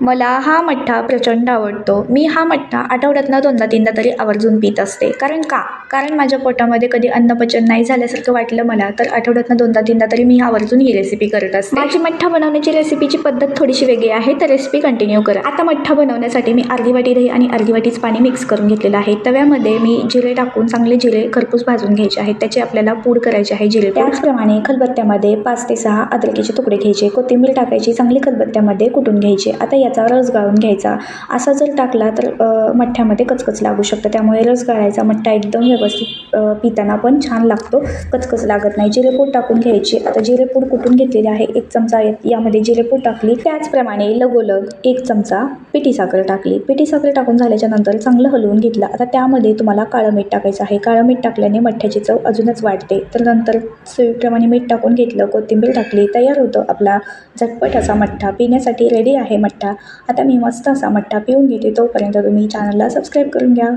मला हा मठ्ठा प्रचंड आवडतो. मी हा मठ्ठा आठवड्यातनं दोनदा तीनदा तरी आवर्जून पीत असते. कारण का? कारण माझ्या पोटामध्ये कधी अन्नपचन नाही झाल्यासारखं वाटलं मला तर आठवड्यातनं दोनदा तीनदा तरी मी आवर्जून ही रेसिपी करत असते. माझी मठ्ठा बनवण्याची रेसिपीची पद्धत थोडीशी वेगळी आहे तर रेसिपी कंटिन्यू करा. आता मठ्ठा बनवण्यासाठी मी अर्धी वाटी दही आणि अर्धी वाटीच पाणी मिक्स करून घेतलेलं आहे. तव्यामध्ये मी जिरे टाकून चांगले जिरे खरपूस भाजून घ्यायचे आहेत. त्याचे आपल्याला पूड करायचे आहे जिरे त्याचप्रमाणे खलबत्त्यामध्ये पाच ते सहा अद्रकीचे तुकडे घ्यायचे. कोथिंबीर टाकायची चांगली खलबत्त्यामध्ये कुटून घ्यायचे. आता या याचा रस गाळून घ्यायचा. असा जर टाकला तर मठ्ठ्यामध्ये कचकच लागू शकतं. त्यामुळे रस गाळायचा. मठ्ठा एकदम व्यवस्थित पिताना पण छान लागतो. कचकच लागत नाही. जिरेपूड टाकून घ्यायची. आता जिरेपूड कुटून घेतलेली आहे? एक चमचा यामध्ये जिरेपूड टाकली. त्याचप्रमाणे लगोलग एक चमचा पिठी साखर टाकली. पिठी साखर टाकून झाल्याच्यानंतर चांगलं हलवून घेतलं. आता त्यामध्ये तुम्हाला काळं मीठ टाकायचं आहे. काळं मीठ टाकल्याने मठ्ठ्याची चव अजूनच वाढते. तर नंतर सोयीप्रमाणे मीठ टाकून घेतलं. कोथिंबीर टाकली. तयार होतं आपला झटपट असा मठ्ठा. पिण्यासाठी रेडी आहे मठ्ठा. आता मी मस्त असा मठ्ठा पिऊन घेते तोपर्यंत तुम्ही चॅनलला सबस्क्राईब करून घ्या.